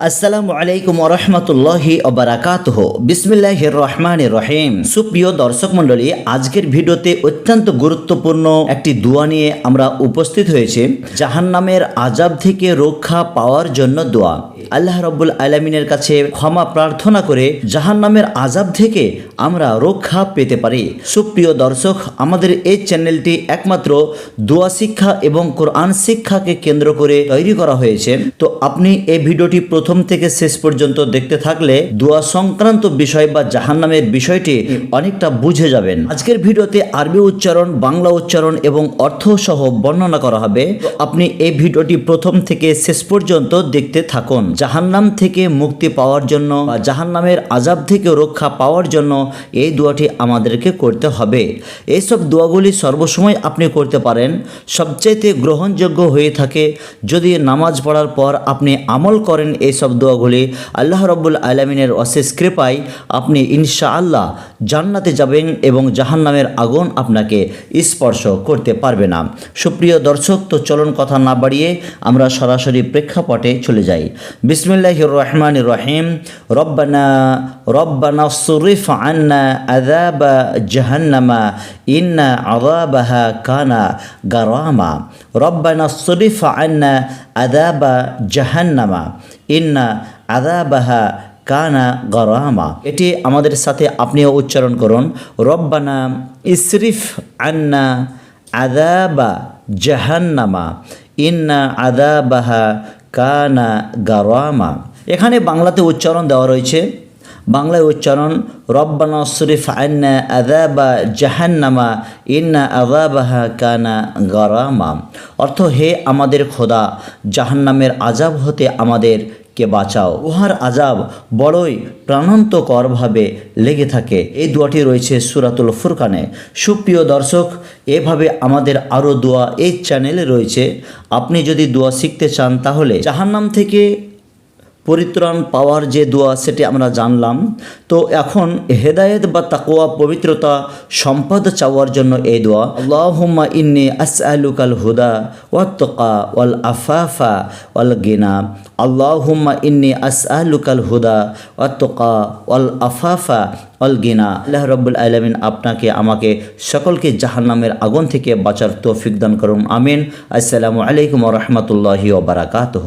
আসসালামু আলাইকুম রহমতুল্লাহি অবরাকাতহ বিসমিল্লাহ রহমান রহিম। সুপ্রিয় দর্শক মণ্ডলী আজকের ভিডিওতে অত্যন্ত গুরুত্বপূর্ণ একটি দোয়া নিয়ে আমরা উপস্থিত হয়েছে। জাহান্নামের আজাব থেকে রক্ষা পাওয়ার জন্য দোয়া। আল্লাহ রব্বুল আলমিনের কাছে ক্ষমা প্রার্থনা করে জাহান্নামের আজাব থেকে আমরা রক্ষা পেতে পারি। সুপ্রিয় দর্শক, আমাদের এই চ্যানেলটি একমাত্র দোয়া শিক্ষা এবং কোরআন শিক্ষাকে কেন্দ্র করে তৈরি করা হয়েছে। তো আপনি এই ভিডিওটি প্রথম থেকে শেষ পর্যন্ত দেখতে থাকলে দোয়া সংক্রান্ত বিষয় বা জাহান্নামের বিষয়টি অনেকটা বুঝে যাবেন। আজকের ভিডিওতে আরবি উচ্চারণ, বাংলা উচ্চারণ এবং অর্থ সহ বর্ণনা করা হবে। আপনি এই ভিডিওটি প্রথম থেকে শেষ পর্যন্ত দেখতে থাকুন। জাহান্নাম থেকে মুক্তি পাওয়ার জন্য বা জাহান্নামের আজাব থেকে রক্ষা পাওয়ার জন্য এই দোয়াটি আমাদেরকে করতে হবে। এইসব দোয়াগুলি সর্বসময় আপনি করতে পারেন। সবচাইতে গ্রহণযোগ্য হয়ে থাকে, যদি নামাজ পড়ার পর আপনি আমল করেন এইসব দোয়াগুলি, আল্লাহ রব্বুল আলমিনের অশেষ কৃপায় আপনি ইনশাআল্লাহ জান্নাতে যাবেন এবং জাহান্নামের আগুন আপনাকে স্পর্শ করতে পারবে না। সুপ্রিয় দর্শক, তো চলন কথা না বাড়িয়ে আমরা সরাসরি প্রেক্ষাপটে চলে যাই। বিসমিল্লাহ রহমান রহিম। রব্বানা রব্বানা সুরিফ আন্না আদাবা জাহান্নামা, ইন্না আদাবাহা কানা গারামা। রব্বানা সুরিফ আন্না আদাবা জাহান্নামা, ইন্না আদাবাহা কানা গরামা। এটি আমাদের সাথে আপনিও উচ্চারণ করুন, রব্বানা ইসরিফ আন্না আদাবা জাহান্নামা, ইন্না আদাবাহা কানা গারামা। এখানে বাংলাতে উচ্চারণ দেওয়া রয়েছে। বাংলায় উচ্চারণ, রব্বানা শরীফ আন্না আদাবা জাহান্নামা, ইন্না আদাবাহা কানা গরামা। অর্থ, হে আমাদের খোদা, জাহান্নামের আজাব হতে আমাদের কে বাঁচাও। উহার আজাব বড়ই প্রাণান্তকরভাবে লেগে থাকে। এই দোয়াটি রয়েছে সুরাতুল ফুরকানে। সুপ্রিয় দর্শক, এভাবে আমাদের আরও দোয়া এই চ্যানেলে রয়েছে। আপনি যদি দোয়া শিখতে চান তাহলে জাহান্নাম থেকে পরিত্রাণ পাওয়ার যে দোয়া সেটি আমরা জানলাম। তো এখন হেদায়েত বা তাকোয়া পবিত্রতা, সম্পদ চাওয়ার জন্য এই দোয়া। আল্লাহুম্মা ইন্নি আস আসআলুকাল হুদা ওয়াত্তকা ওয়াল আফাফা ওয়াল গিনা। আল্লাহুম্মা ইন্নি আস আসআলুকাল হুদা ওয়াত্তকা ওয়াল আফাফা অল গিনা। আল্লাহ রব্বুল আলমিন আপনাকে, আমাকে সকলকে জাহান্নামের আগুন থেকে বাঁচার তৌফিক দান করুন। আমিন। আসসালামু আলাইকুম রহমতুল্লাহি ওবরাকাতহ